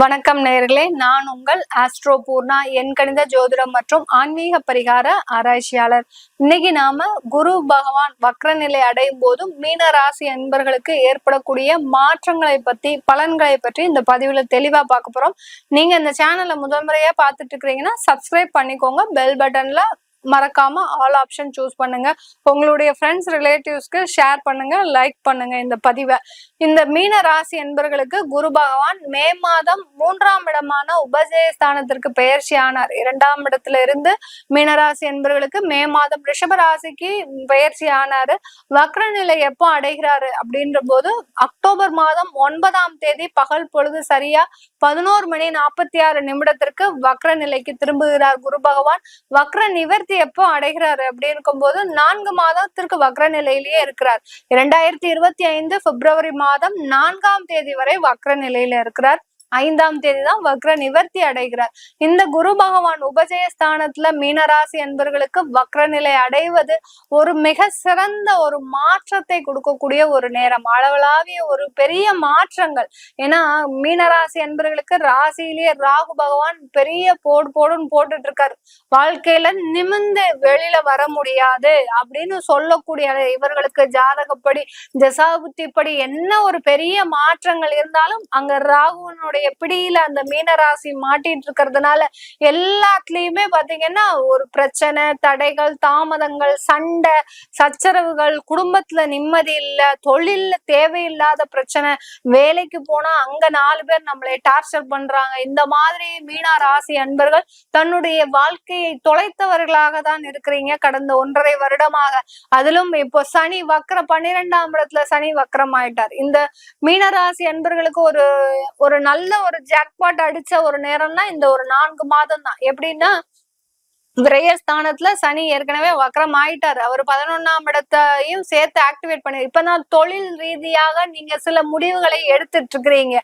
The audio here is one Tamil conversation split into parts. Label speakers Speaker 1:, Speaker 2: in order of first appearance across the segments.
Speaker 1: வணக்கம் நேர்களே நான் உங்கள் ஆஸ்ட்ரோ பூர்ணா என் கணித ஜோதிடம் மற்றும் ஆன்மீக பரிகார ஆராய்ச்சியாளர். இன்னைக்கு நாம குரு பகவான் வக்ரநிலை அடையும் போதும் மீன ராசி அன்பர்களுக்கு ஏற்படக்கூடிய மாற்றங்களை பத்தி பலன்களை பற்றி இந்த பதிவுல தெளிவா பார்க்க போறோம். நீங்க இந்த சேனலை முதல் முறையா பார்த்துட்டு இருக்கிறீங்கன்னா சப்ஸ்கிரைப் பண்ணிக்கோங்க. பெல் பட்டன்ல மறக்காம ஆல் ஆப்ஷன் சூஸ் பண்ணுங்க. உங்களுடைய ஃப்ரெண்ட்ஸ் ரிலேட்டிவ்ஸ்க்கு ஷேர் பண்ணுங்க லைக் பண்ணுங்க இந்த பதிவை. இந்த மீன ராசி என்பர்களுக்கு குரு பகவான் மே மாதம் மூன்றாம் இடமான உபஜயஸ்தானத்திற்கு பெயர்ச்சி ஆனார். இரண்டாம் இடத்துல இருந்து மீனராசி என்பர்களுக்கு மே மாதம் ரிஷப ராசிக்கு பெயர்ச்சியானாரு வக்ர நிலை எப்போ அடைகிறாரு அப்படின்ற போது அக்டோபர் மாதம் ஒன்பதாம் தேதி பகல் பொழுது சரியா பதினோரு மணி நாற்பத்தி ஆறு நிமிடத்திற்கு வக்ர நிலைக்கு திரும்புகிறார் குரு பகவான். வக்ர நிவர்த்தி எப்போ அடைகிறாரு அப்படி இருக்கும்போது நான்கு மாதத்திற்கு வக்ர நிலையிலேயே இருக்கிறார். இரண்டாயிரத்தி இருபத்தி ஐந்து பிப்ரவரி மாதம் நான்காம் தேதி வரை வக்ர நிலையில இருக்கிறார். ஐந்தாம் தேதி தான் வக்ர நிவர்த்தி அடைகிறார். இந்த குரு பகவான் உபஜயஸ்தானத்துல மீனராசி என்பர்களுக்கு வக்ர நிலை அடைவது ஒரு மிக சிறந்த ஒரு மாற்றத்தை கொடுக்கக்கூடிய ஒரு நேரம். அளவலாவிய ஒரு பெரிய மாற்றங்கள். ஏன்னா மீனராசி என்பர்களுக்கு ராசியிலேயே ராகு பகவான் பெரிய போடு போடுன்னு போட்டுட்டு இருக்காரு வாழ்க்கையில நிமிந்து வெளியில வர முடியாது அப்படின்னு சொல்லக்கூடிய இவர்களுக்கு ஜாதகப்படி தசாபுத்திப்படி என்ன ஒரு பெரிய மாற்றங்கள் இருந்தாலும் அங்க ராகுவனுடைய பிடியில அந்த மீனராசி மாட்டிட்டு இருக்கிறதுனால எல்லாத்துலயுமே பாத்தீங்கன்னா ஒரு பிரச்சனை தடைகள் தாமதங்கள் சண்டை சச்சரவுகள் குடும்பத்துல நிம்மதி இல்ல தொழில்ல தேவையில்லாத பிரச்சனை வேலைக்கு போனா அங்க நாலு பேர் நம்மளை டார்ச்சர் பண்றாங்க. இந்த மாதிரி மீனா ராசி அன்பர்கள் தன்னுடைய வாழ்க்கையை தொலைத்தவர்களாக தான் இருக்கிறீங்க. கடந்த ஒன்றரை வருடமாக. அதிலும் இப்போ சனி வக்ர பன்னிரெண்டாம் இடத்துல சனி வக்கரம் ஆயிட்டார் இந்த மீனராசி அன்பர்களுக்கு ஒரு ஒரு நல்ல ஒரு ஜாக்பாட் அடிச்ச ஒரு நேரம்னா இந்த ஒரு நான்கு மாதம் தான் எப்படின்னா விரயஸ்தானத்துல சனி ஏற்கனவே வக்ரம் ஆயிட்டாரு அவர் பதினொன்னாம் இடத்தையும் சேர்த்து ஆக்டிவேட் பண்ணி இப்பதான் தொழில் ரீதியாக நீங்க சில முடிவுகளை எடுத்துட்டு இருக்கிறீங்க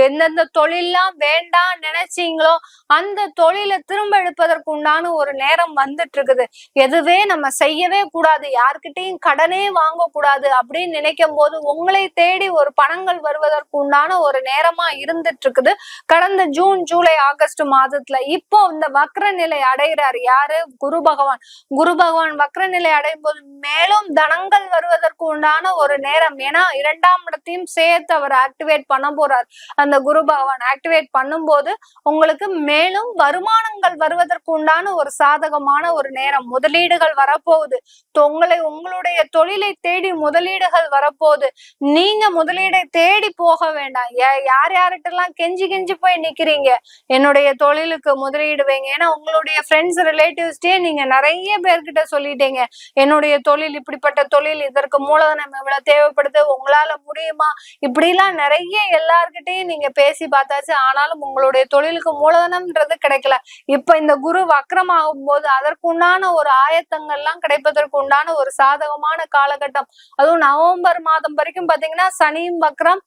Speaker 1: எந்தெந்த தொழில்லாம் வேண்டாம் நினைச்சீங்களோ அந்த தொழிலை திரும்ப எடுப்பதற்கு உண்டான ஒரு நேரம் வந்துட்டு இருக்குது எதுவே நம்ம செய்யவே கூடாது யார்கிட்டையும் கடனே வாங்கக்கூடாது அப்படின்னு நினைக்கும் போது உங்களை தேடி ஒரு பணங்கள் வருவதற்கு உண்டான ஒரு நேரமா இருந்துட்டு இருக்குது கடந்த ஜூன் ஜூலை ஆகஸ்ட் மாதத்துல இப்போ இந்த வக்ர நிலை அடைகிறாரு யாரு? குரு பகவான். குரு பகவான் வக்ர நிலை அடையும் போது மேலும் தனங்கள் வருவதற்கு உண்டான ஒரு நேரம். ஏன்னா இரண்டாம் இடத்தையும் சேர்த்து அவர் ஆக்டிவேட் பண்ண போறார். அந்த குரு பகவான் ஆக்டிவேட் பண்ணும்போது உங்களுக்கு மேலும் வருமானங்கள் வருவதற்கு உண்டான ஒரு சாதகமான ஒரு நேரம். முதலீடுகள் வரப்போகுது. உங்களை உங்களுடைய தொழிலை தேடி முதலீடுகள் வரப்போகுது. நீங்க முதலீடை தேடி போக வேண்டாம். யார் யார்கிட்டலாம் கெஞ்சி கெஞ்சி போய் நிக்கிறீங்க? என்னுடைய தொழிலுக்கு முதலீடு வைங்க. ஏன்னா உங்களுடைய ஃப்ரெண்ட்ஸ் ரிலேட்டிவ்ஸ்டே நீங்க நிறைய பேர்கிட்ட சொல்லிட்டீங்க. என்னுடைய தொழில் இப்படிப்பட்ட தொழில் இதற்கு மூலதனம் எவ்வளவு தேவைப்படுது உங்களால முடியுமா? இப்படிலாம் நிறைய எல்லார்கிட்டையும் நீங்க பேசி பார்த்தாச்சு. ஆனாலும் உங்களுடைய தொழிலுக்கு மூலதனம்ன்றது கிடைக்கல. இப்ப இந்த குரு வக்ரம் ஆகும் போது அதற்குண்டான ஒரு ஆயத்தங்கள்லாம் கிடைப்பதற்கு உண்டான ஒரு சாதகமான காலகட்டம். அதுவும் நவம்பர் மாதம் வரைக்கும் பாத்தீங்கன்னா சனியும் வக்ரம்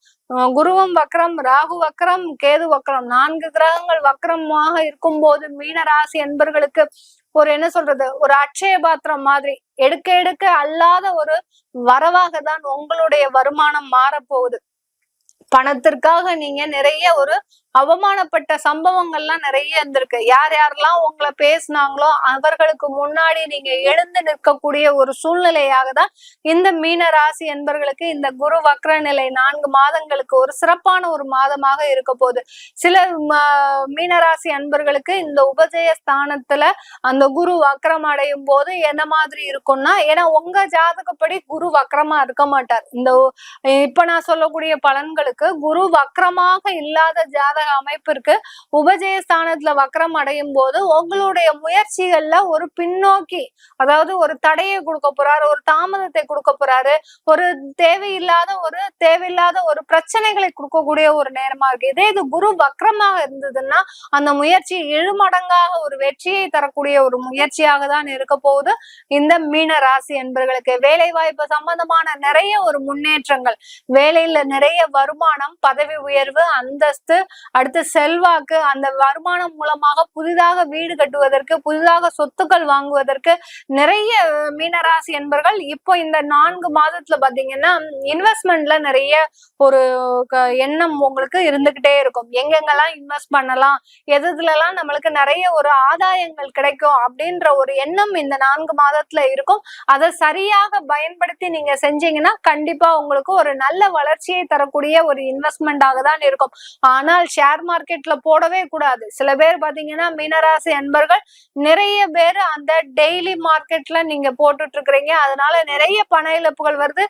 Speaker 1: குருவும் வக்ரம் ராகு வக்ரம் கேது வக்ரம். நான்கு கிரகங்கள் வக்ரமாக இருக்கும் போது மீன ராசி என்பர்களுக்கு ஒரு என்ன சொல்றது? ஒரு அட்சய பாத்திரம் மாதிரி. எடுக்க எடுக்க அல்லாத ஒரு வரவாக தான் உங்களுடைய வருமானம் மாறப்போகுது. பணத்திற்காக நீங்க நிறைய ஒரு அவமானப்பட்ட சம்பவங்கள்லாம் நிறைய இருந்திருக்கு. யார் யாரெல்லாம் உங்களை பேசினாங்களோ அவர்களுக்கு முன்னாடி நீங்க எழுந்து நிற்கக்கூடிய ஒரு சூழ்நிலையாக தான் இந்த மீன ராசி என்பர்களுக்கு இந்த குரு வக்ர நிலை நான்கு மாதங்களுக்கு ஒரு சிறப்பான ஒரு மாதமாக இருக்க போகுது. சில மீனராசி அன்பர்களுக்கு இந்த உபஜய ஸ்தானத்துல அந்த குரு வக்ரம் அடையும் போது என்ன மாதிரி இருக்கும்னா ஏன்னா உங்க ஜாதகப்படி குரு வக்ரமா இருக்க மாட்டார். இந்த இப்ப நான் சொல்லக்கூடிய பலன்களுக்கு குரு வக்கரமாக இல்லாத ஜாதக அமைப்பிற்கு உபஜயஸ்தானத்துல வக்கரம் அடையும் போது உங்களுடைய முயற்சிகள்ல ஒரு பின்னோக்கி அதாவது ஒரு தடையை கொடுக்க போறாரு ஒரு தாமதத்தை கொடுக்க போறாரு ஒரு தேவையில்லாத ஒரு தேவையில்லாத ஒரு பிரச்சனைகளை கொடுக்கக்கூடிய ஒரு நேரமா இருக்கு. இதே இது குரு வக்கரமாக இருந்ததுன்னா அந்த முயற்சி இழுமடங்காக ஒரு வெற்றியை தரக்கூடிய ஒரு முயற்சியாக தான் இருக்க போகுது. இந்த மீன ராசி என்பர்களுக்கு வேலை வாய்ப்பு சம்பந்தமான நிறைய ஒரு முன்னேற்றங்கள் வேலையில நிறைய வருமானம் வருமானம் பதவி உயர்வு அந்தஸ்து அடுத்து செல்வாக்கு அந்த வருமானம் மூலமாக புதிதாக வீடு கட்டுவதற்கு புதிதாக சொத்துக்கள் வாங்குவதற்கு நிறைய மீனராசி என்பர்கள் இப்போ இந்த நான்கு மாதத்துல பாத்தீங்கன்னா இன்வெஸ்ட்மெண்ட்ல நிறைய ஒரு எண்ணம் உங்களுக்கு இருந்துகிட்டே இருக்கும். எங்கெங்கெல்லாம் இன்வெஸ்ட் பண்ணலாம் எது எதுலலாம் நம்மளுக்கு நிறைய ஒரு ஆதாயங்கள் கிடைக்கும் அப்படின்ற ஒரு எண்ணம் இந்த நான்கு மாதத்துல இருக்கும். அதை சரியாக பயன்படுத்தி நீங்க செஞ்சீங்கன்னா கண்டிப்பா உங்களுக்கு ஒரு நல்ல வளர்ச்சியை தரக்கூடிய ஒரு இன்வெஸ்ட்மெண்டாக தான் இருக்கும். ஆனால் ஷேர் மார்க்கெட்ல போடவே கூடாது. சில பேர் பாத்தீங்கன்னா மீனராசி அன்பர்கள் நிறைய பேர் அந்த டெய்லி மார்க்கெட்ல நீங்க போட்டுட்டு இருக்கிறீங்க. அதனால நிறைய பண இழப்புகள் வருது.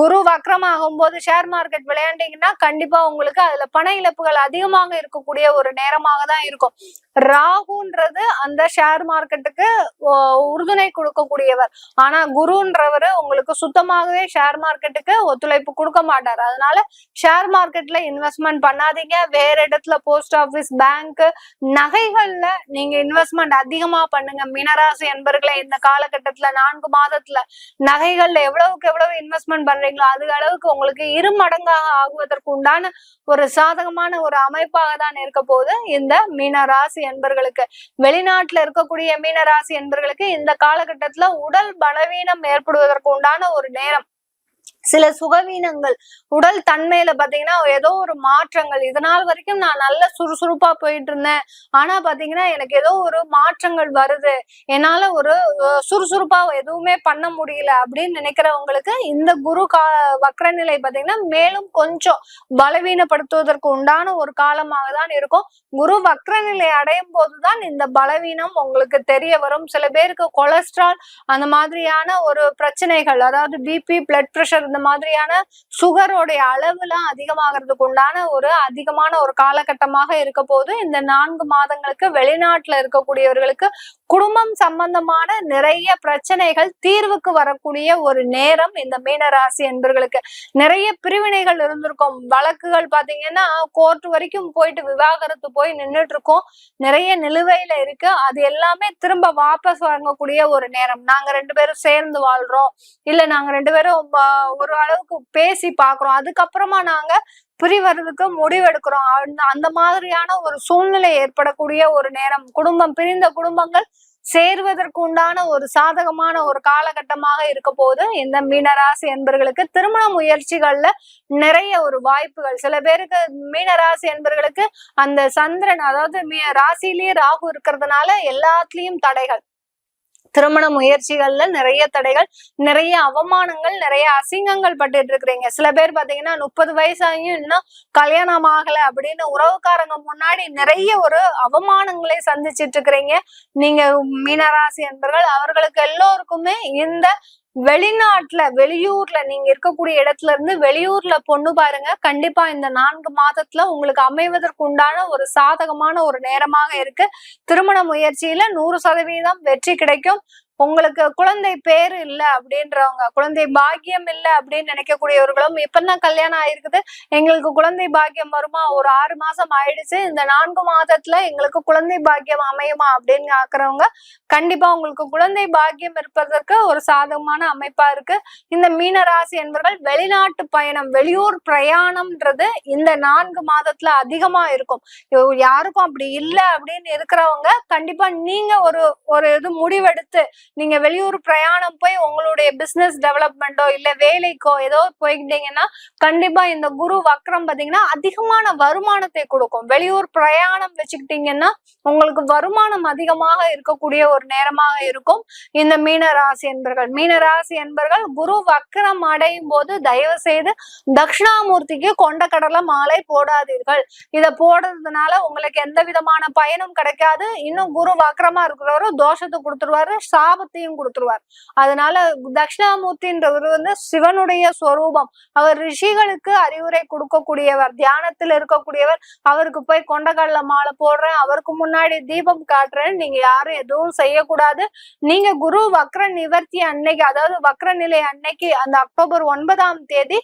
Speaker 1: குரு வக்ரமாகும் போது ஷேர் மார்க்கெட் விளையாண்டீங்கன்னா கண்டிப்பா உங்களுக்கு அதுல பண இழப்புகள் அதிகமாக இருக்கக்கூடிய ஒரு நேரமாக தான் இருக்கும். ராகுன்றது அந்த ஷேர் மார்க்கெட்டுக்கு உறுதுணை கொடுக்கக்கூடியவர். ஆனா குருன்றவர் உங்களுக்கு சுத்தமாகவே ஷேர் மார்க்கெட்டுக்கு ஒத்துழைப்பு கொடுக்க மாட்டார். அதனால ஷேர் மார்க்கெட்ல இன்வெஸ்ட்மெண்ட் பண்ணாதீங்க. வேற இடத்துல போஸ்ட் ஆபீஸ் பேங்க் நகைகள்ல நீங்க இன்வெஸ்ட்மெண்ட் அதிகமா பண்ணுங்க. மீனராசி என்பர்களை இந்த காலகட்டத்துல நான்கு மாதத்துல நகைகள்ல எவ்வளவுக்கு எவ்வளவு இன்வெஸ்ட்மெண்ட் பண்றீங்களோ அது அளவுக்கு உங்களுக்கு இரு மடங்காக ஆகுவதற்கு உண்டான ஒரு சாதகமான ஒரு அமைப்பாக தான் இருக்க போகுது இந்த மீனராசி ராசி என்பர்களுக்கு வெளிநாட்டுல இருக்கக்கூடிய மீன ராசி என்பர்களுக்கு இந்த காலகட்டத்துல உடல் பலவீனம் ஏற்படுவதற்கு உண்டான ஒரு நேரம். சில சுகவீனங்கள் உடல் தன்மையில பாத்தீங்கன்னா ஏதோ ஒரு மாற்றங்கள். இதனால் வரைக்கும் நான் நல்ல சுறுசுறுப்பா போயிட்டு இருந்தேன் ஆனா பாத்தீங்கன்னா எனக்கு ஏதோ ஒரு மாற்றங்கள் வருது. என்னால ஒரு சுறுசுறுப்பா எதுவுமே பண்ண முடியல அப்படின்னு நினைக்கிறவங்களுக்கு இந்த குரு கா வக்ரநிலை பாத்தீங்கன்னா மேலும் கொஞ்சம் பலவீனப்படுத்துவதற்கு உண்டான ஒரு காலமாக தான் இருக்கும். குரு வக்ரநிலை அடையும் போதுதான் இந்த பலவீனம் உங்களுக்கு தெரிய வரும். சில பேருக்கு கொலஸ்ட்ரால் அந்த மாதிரியான ஒரு பிரச்சனைகள் அதாவது பிபி பிளட் பிரஷர் இந்த மாதிரியான சுகரோடைய அளவுலாம் அதிகமாகிறதுக்கு உண்டான ஒரு அதிகமான ஒரு காலகட்டமாக இருக்க போது இந்த நான்கு மாதங்களுக்கு வெளிநாட்டுல இருக்கக்கூடியவர்களுக்கு குடும்பம் சம்பந்தமான நிறைய பிரச்சனைகள் தீர்வுக்கு வரக்கூடிய ஒரு நேரம் இந்த மீனராசி என்பர்களுக்கு. நிறைய பிரிவினைகள் இருந்திருக்கும். வழக்குகள் பாத்தீங்கன்னா கோர்ட் வரைக்கும் போயிட்டு விவாகரத்து போய் நின்றுட்டு இருக்கோம் நிறைய நிலுவையில இருக்கு. அது எல்லாமே திரும்ப வாபஸ் வாங்கக்கூடிய ஒரு நேரம். நாங்க ரெண்டு பேரும் சேர்ந்து வாழ்றோம். இல்ல நாங்க ரெண்டு பேரும் ஒரு அளவுக்கு பேசி பாக்குறோம். அதுக்கப்புறமா நாங்க பிரிவறதுக்கு முடிவெடுக்கிறோம் அந்த- அந்த மாதிரியான ஒரு சூழ்நிலை ஏற்படக்கூடிய ஒரு நேரம். குடும்பம் பிரிந்த குடும்பங்கள் சேர்வதற்கு உண்டான ஒரு சாதகமான ஒரு காலகட்டமாக இருக்க போது இந்த மீனராசி என்பர்களுக்கு திருமண முயற்சிகள்ல நிறைய ஒரு வாய்ப்புகள். சில பேருக்கு மீனராசி என்பர்களுக்கு அந்த சந்திரன் அதாவது மீ- ராகு இருக்கிறதுனால எல்லாத்துலயும் தடைகள். திருமண முயற்சிகள்ல நிறைய தடைகள் நிறைய அவமானங்கள் நிறைய அசிங்கங்கள் பட்டுட்டு இருக்கிறீங்க. சில பேர் பாத்தீங்கன்னா முப்பது வயசாகியும் இன்னும் கல்யாணம் ஆகல அப்படின்னு உறவுக்காரங்க முன்னாடி நிறைய ஒரு அவமானங்களை சந்திச்சிட்டு இருக்கிறீங்க. நீங்க மீனராசி என்பர்கள் அவர்களுக்கு எல்லோருக்குமே இந்த வெளிநாட்டுல வெளியூர்ல நீங்க இருக்கக்கூடிய இடத்துல இருந்து வெளியூர்ல பொண்ணு பாருங்க. கண்டிப்பா இந்த நான்கு மாதத்துல உங்களுக்கு அமைவதற்கு உண்டான ஒரு சாதகமான ஒரு நேரமாக இருக்கு. திருமண முயற்சியில நூறு சதவீதம் வெற்றி கிடைக்கும். உங்களுக்கு குழந்தை பேரு இல்ல அப்படின்றவங்க குழந்தை பாக்கியம் இல்ல அப்படின்னு நினைக்கக்கூடியவர்களும் இப்பதான் கல்யாணம் ஆயிருக்குது. எங்களுக்கு குழந்தை பாக்கியம் வருமா? ஒரு ஆறு மாசம் ஆயிடுச்சு. இந்த நான்கு மாதத்துல எங்களுக்கு குழந்தை பாக்கியம் அமையுமா அப்படின்னு ஆக்குறவங்க கண்டிப்பா உங்களுக்கு குழந்தை பாக்கியம் இருப்பதற்கு ஒரு சாதகமான அமைப்பா இருக்கு. இந்த மீன ராசி என்பவர்கள் வெளிநாட்டு பயணம் வெளியூர் பிரயாணம்ன்றது இந்த நான்கு மாதத்துல அதிகமா இருக்கும். யாருக்கும் அப்படி இல்ல அப்படின்னு இருக்கிறவங்க கண்டிப்பா நீங்க ஒரு ஒரு இது முடிவெடுத்து நீங்க வெளியூர் பிரயாணம் போய் உங்களுடைய பிசினஸ் டெவலப்மெண்ட்டோ இல்ல வேலைக்கோ ஏதோ போய்கிட்டீங்கன்னா கண்டிப்பா இந்த குரு வக்ரம் பாத்தீங்கன்னா அதிகமான வருமானத்தை கொடுக்கும். வெளியூர் பிரயாணம் வச்சுக்கிட்டீங்கன்னா உங்களுக்கு வருமானம் அதிகமாக இருக்கக்கூடிய ஒரு நேரமாக இருக்கும். இந்த மீன ராசி என்பர்கள். மீன ராசி என்பர்கள் குரு வக்ரம் அடையும் போது தயவு செய்து தட்சிணாமூர்த்திக்கு கொண்ட கடலை மாலை போடாதீர்கள். இத போடுறதுனால உங்களுக்கு எந்த விதமான பயனும் கிடைக்காது. இன்னும் குரு வக்ரமா இருக்கிறவரும் தோஷத்தை கொடுத்துருவாரு. லாபத்தையும் கொடுத்துருவார். அதனால தட்சிணாமூர்த்தின்றவர் வந்து சிவனுடைய ஸ்வரூபம் அவர் ரிஷிகளுக்கு அறிவுரை கொடுக்கக்கூடியவர் தியானத்தில் இருக்கக்கூடியவர். அவருக்கு போய் கொண்டகடல மாலை போடுறேன் அவருக்கு முன்னாடி தீபம் காட்டுறேன். நீங்க யாரும் எதுவும் செய்யக்கூடாது. நீங்க குரு வக்ர நிவர்த்தி அன்னைக்கு அதாவது வக்ர நிலை அன்னைக்கு அந்த அக்டோபர் ஒன்பதாம் தேதி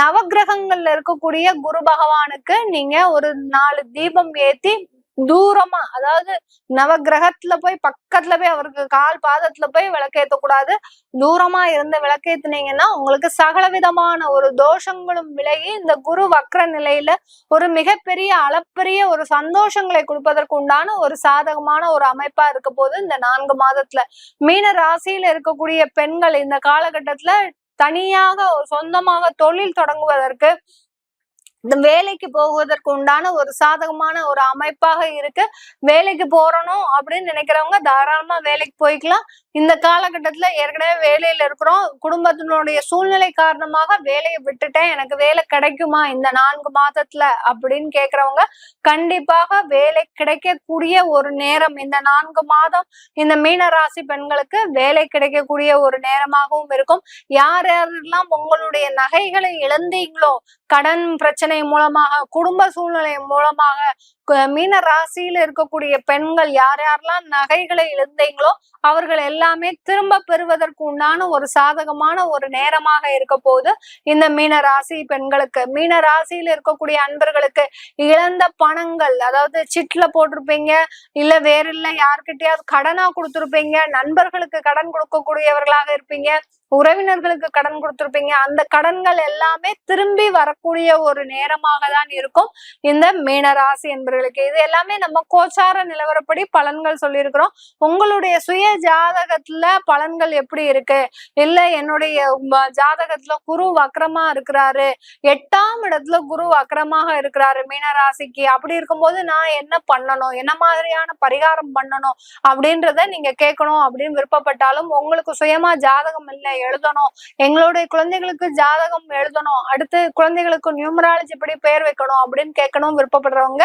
Speaker 1: நவக்கிரகங்கள்ல இருக்கக்கூடிய குரு பகவானுக்கு நீங்க ஒரு நாலு தீபம் ஏத்தி தூரமா அதாவது நவகிரகத்துல போய் பக்கத்துல போய் அவருக்கு கால் பாதத்துல போய் விளக்கேத்த கூடாது தூரமா இருந்து விளக்கேத்துனீங்கன்னா உங்களுக்கு சகல விதமான ஒரு தோஷங்களும் விலகி இந்த குரு வக்ர நிலையில ஒரு மிகப்பெரிய அளப்பரிய ஒரு சந்தோஷங்களை கொடுப்பதற்கு உண்டான ஒரு சாதகமான ஒரு அமைப்பா இருக்க போது இந்த நான்கு மாதத்துல மீன ராசியில இருக்கக்கூடிய பெண்கள் இந்த காலகட்டத்துல தனியாக ஒரு சொந்தமாக தொழில் தொடங்குவதற்கு வேலைக்கு போவதற்கு உண்டான ஒரு சாதகமான ஒரு அமைப்பாக இருக்கு. வேலைக்கு போறணும் அப்படின்னு நினைக்கிறவங்க தாராளமா வேலைக்கு போய்க்கலாம். இந்த காலகட்டத்துல ஏற்கனவே வேலையில இருக்கிறோம். குடும்பத்தினுடைய சூழ்நிலை காரணமாக வேலையை விட்டுட்டேன். எனக்கு வேலை கிடைக்குமா இந்த நான்கு மாதத்துல அப்படின்னு கேக்குறவங்க கண்டிப்பாக வேலை கிடைக்கக்கூடிய ஒரு நேரம் இந்த நான்கு மாதம் இந்த மீன ராசி பெண்களுக்கு வேலை கிடைக்கக்கூடிய ஒரு நேரமாகவும் இருக்கும். யார் யாரெல்லாம் உங்களுடைய நகைகளை இழந்தீங்களோ கடன் பிரச்சனை மூலமாக குடும்ப சூழ்நிலை மூலமாக மீன ராசியில இருக்கக்கூடிய பெண்கள் யார் யாரெல்லாம் நகைகளை இழந்தீங்களோ அவர்கள் எல்லாமே திரும்ப பெறுவதற்கு உண்டான ஒரு சாதகமான ஒரு நேரமாக இருக்க போது இந்த மீன ராசி பெண்களுக்கு மீன ராசியில இருக்கக்கூடிய அன்பர்களுக்கு இழந்த பணங்கள் அதாவது சிட்ல போட்டிருப்பீங்க இல்ல வேற இல்ல யார்கிட்டயாவது கடனா கொடுத்துருப்பீங்க நண்பர்களுக்கு கடன் கொடுக்கக்கூடியவர்களாக இருப்பீங்க உறவினர்களுக்கு கடன் கொடுத்துருப்பீங்க அந்த கடன்கள் எல்லாமே திரும்பி வரக்கூடிய ஒரு நேரமாக தான் இருக்கும் இந்த மீனராசி நண்பர்களுக்கு. இது எல்லாமே நம்ம கோச்சார நிலவரப்படி பலன்கள் சொல்லியிருக்கிறோம். உங்களுடைய சுய ஜாதகத்துல பலன்கள் எப்படி இருக்கு? இல்ல என்னுடைய ஜாதகத்துல குரு வக்கரமா இருக்கிறாரு. எட்டாம் இடத்துல குரு வக்கரமாக இருக்கிறாரு. மீனராசிக்கு அப்படி இருக்கும்போது நான் என்ன பண்ணணும்? என்ன மாதிரியான பரிகாரம் பண்ணணும்? அப்படின்றத நீங்க கேட்கணும் அப்படின்னு விருப்பப்பட்டாலும் உங்களுக்கு சுயமா ஜாதகம் இல்லை எழுதணும். எங்களுடைய குழந்தைகளுக்கு ஜாதகம் எழுதணும். அடுத்து குழந்தைகளுக்கு நியூமராலஜி எப்படி பெயர் வைக்கணும் அப்படின்னு கேட்கணும் விருப்பப்படுறவங்க